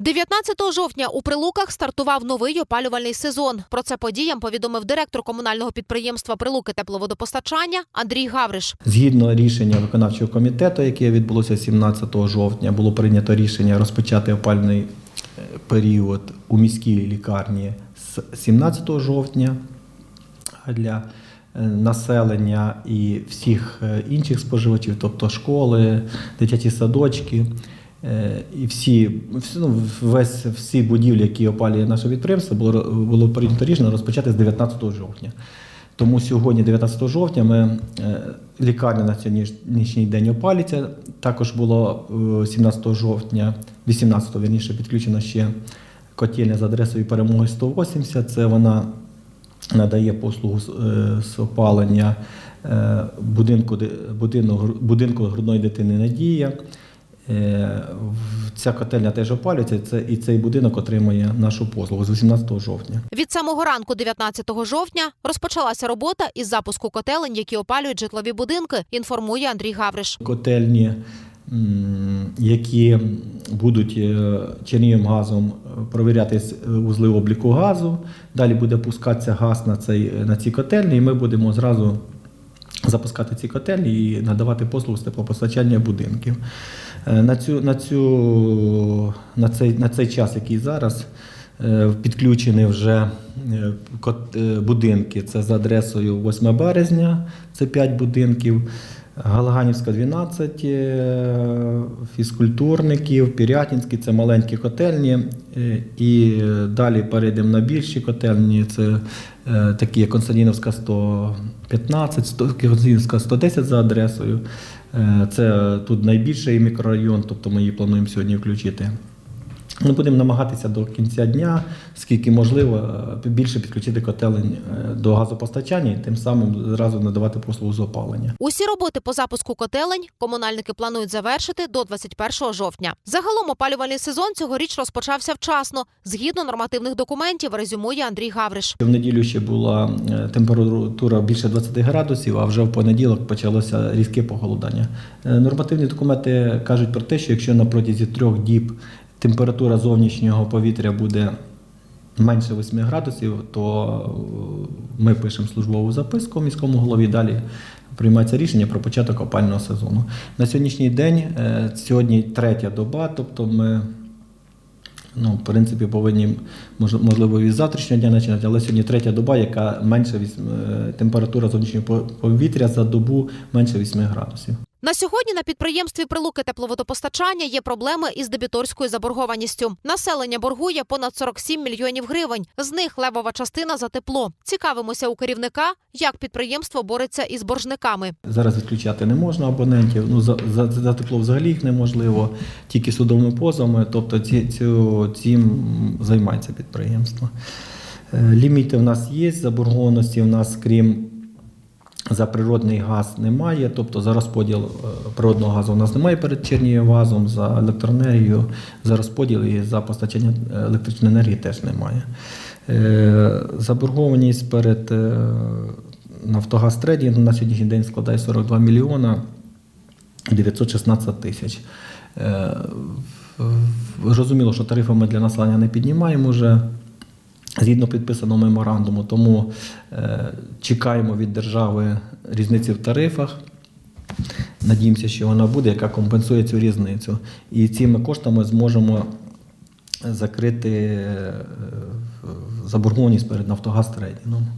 19 жовтня у Прилуках стартував новий опалювальний сезон. Про це подіям повідомив директор комунального підприємства Прилуки тепловодопостачання Андрій Гавриш. Згідно рішення виконавчого комітету, яке відбулося 17 жовтня, було прийнято рішення розпочати опальний е, період у міській лікарні з 17 жовтня. Для е, населення і всіх е, інших споживачів, тобто школи, дитячі садочки. Е, І всі, ну, весь, всі будівлі, які опалює наше підприємство, було, було прийнято рішення розпочати з 19 жовтня. Тому сьогодні, 19 жовтня, ми е, лікарня на сьогоднішній день опалюється. Також було е, 17 жовтня, 18 вірніше, підключено ще котельня з адресою перемоги 180. Це вона надає послугу з, е, опалення е, будинку, будинку, будинку грудної дитини Надія. Е, Ця котельня теж опалюється, це, і цей будинок отримує нашу послугу з 18 жовтня. Від самого ранку, 19 жовтня, розпочалася робота із запуску котелень, які опалюють житлові будинки. Інформує Андрій Гавриш. котельні, які будуть е, Чернігівським газом провірятись вузли обліку газу. Далі буде пускатися газ на, цей, на ці котельні, і ми будемо зразу запускати ці котелі і надавати послугу з теплопостачання будинків. Е, На, цю, на, цю, на, цей, на цей час, який зараз, е, підключені вже е, будинки. Це за адресою 8 березня, це 5 будинків. Галаганівська 12 е, фізкультурників, Пірятінський це маленькі котельні. Е, І е, далі перейдемо на більші котельні. Це такі як Константинівська 115, 100 Константинівська 110 за адресою. Це тут найбільший мікрорайон, тобто ми її плануємо сьогодні включити. Ми будемо намагатися до кінця дня, скільки можливо, е, більше підключити котелень е, до газопостачання і тим самим зразу надавати послугу з опалення. Усі роботи по запуску котелень комунальники планують завершити до 21 жовтня. Загалом опалювальний сезон цьогоріч розпочався вчасно, згідно нормативних документів, резюмує Андрій Гавриш. В неділю ще була е, температура більше 20 градусів, а вже в понеділок почалося різке похолодання. Нормативні документи кажуть про те, що якщо на протязі трьох діб температура зовнішнього повітря буде менше 8 градусів, то е, ми пишемо службову записку міському голові. Далі приймається рішення про початок опального сезону. На сьогоднішній день, е, сьогодні третя доба, тобто ми. Ну, в принципі, повинні можливо з завтрашнього дня починати, але сьогодні третя доба, яка менше вісім- е, температура зовнішнього повітря за добу менше 8 градусів. На сьогодні на підприємстві Прилуки тепловодопостачання є проблеми із дебіторською заборгованістю. Населення боргує понад 47 мільйонів гривень. З них левова частина за тепло. Цікавимося у керівника, як підприємство бореться із боржниками. Зараз відключати не можна абонентів. Ну за, за, за тепло взагалі їх неможливо, тільки судовими позовами. Тобто ці, цю, цим займається підприємство. Е, Ліміти в нас є, заборгованості в нас, крім за природний газ немає, тобто за розподіл е, природного газу у нас немає перед Чернігівгазом, за електроенергію, за розподіл і за постачання електричної енергії теж немає. Е, Заборгованість перед е, Нафтогаз Трейдінг на сьогоднішній день складає 42 мільйона 916 тисяч. Е, Зрозуміло, що тарифи ми для населення не піднімаємо вже згідно підписаного меморандуму, тому е, чекаємо від держави різниці в тарифах. Надіємося, що вона буде, яка компенсує цю різницю. І цими коштами зможемо закрити е, заборгованість перед Нафтогаз Трейдінгом.